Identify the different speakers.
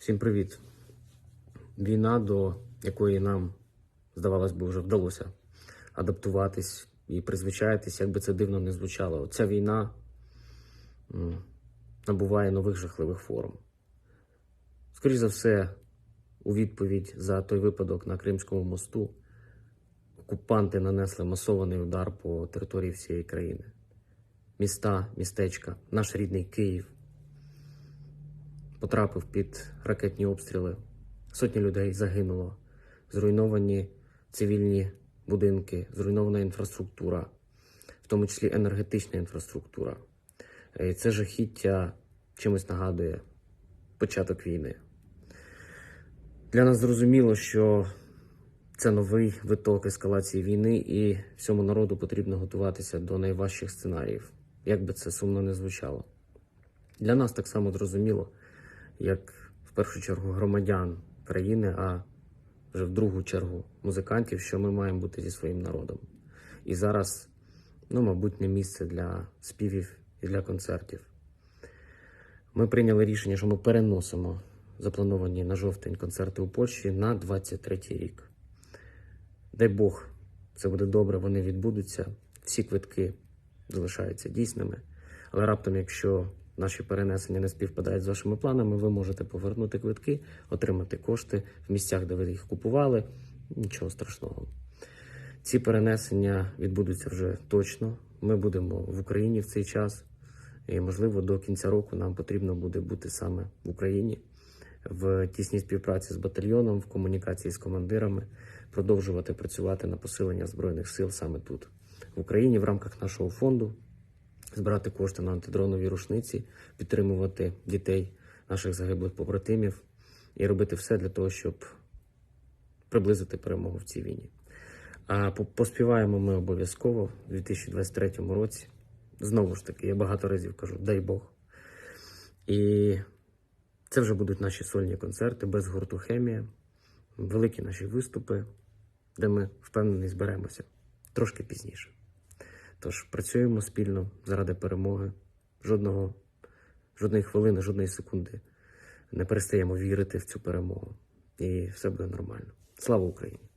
Speaker 1: Всім привіт! Війна, до якої нам, здавалось би, вже вдалося адаптуватись і призвичаїтись, як би це дивно не звучало. Ця війна набуває нових жахливих форм. Скоріше за все, у відповідь за той випадок на Кримському мосту окупанти нанесли масований удар по території всієї країни. Міста, містечка, наш рідний Київ потрапив під ракетні обстріли. Сотні людей загинуло, зруйновані цивільні будинки, зруйнована інфраструктура, в тому числі енергетична інфраструктура. Е, І це жахіття чимось нагадує початок війни. Для нас зрозуміло, що це новий виток ескалації війни, і всьому народу потрібно готуватися до найважчих сценаріїв, як би це сумно не звучало. Для нас так само зрозуміло, як в першу чергу громадян країни, а вже в другу чергу музикантів, що ми маємо бути зі своїм народом. І зараз, ну, мабуть, не місце для співів і для концертів. Ми прийняли рішення, що ми переносимо заплановані на жовтень концерти у Польщі на 23 рік. Дай Бог, це буде добре, вони відбудуться. Всі квитки залишаються дійсними. Але раптом, якщо наші перенесення не співпадають з вашими планами, ви можете повернути квитки, отримати кошти в місцях, де ви їх купували. Нічого страшного. Ці перенесення відбудуться вже точно. Ми будемо в Україні в цей час, і можливо до кінця року нам потрібно буде бути саме в Україні в тісній співпраці з батальйоном, в комунікації з командирами, продовжувати працювати на посилення збройних сил саме тут, в Україні, в рамках нашого фонду, збирати кошти на антидронові рушниці, підтримувати дітей наших загиблих побратимів і робити все для того, щоб приблизити перемогу в цій війні. А поспіваємо ми обов'язково в 2023 році. Знову ж таки, я багато разів кажу, дай Бог. І це вже будуть наші сольні концерти без гурту Хемія, великі наші виступи, де ми впевнений зберемося трошки пізніше. Тож працюємо спільно заради перемоги. Жодного, жодної хвилини, жодної секунди не перестаємо вірити в цю перемогу. І все буде нормально. Слава Україні!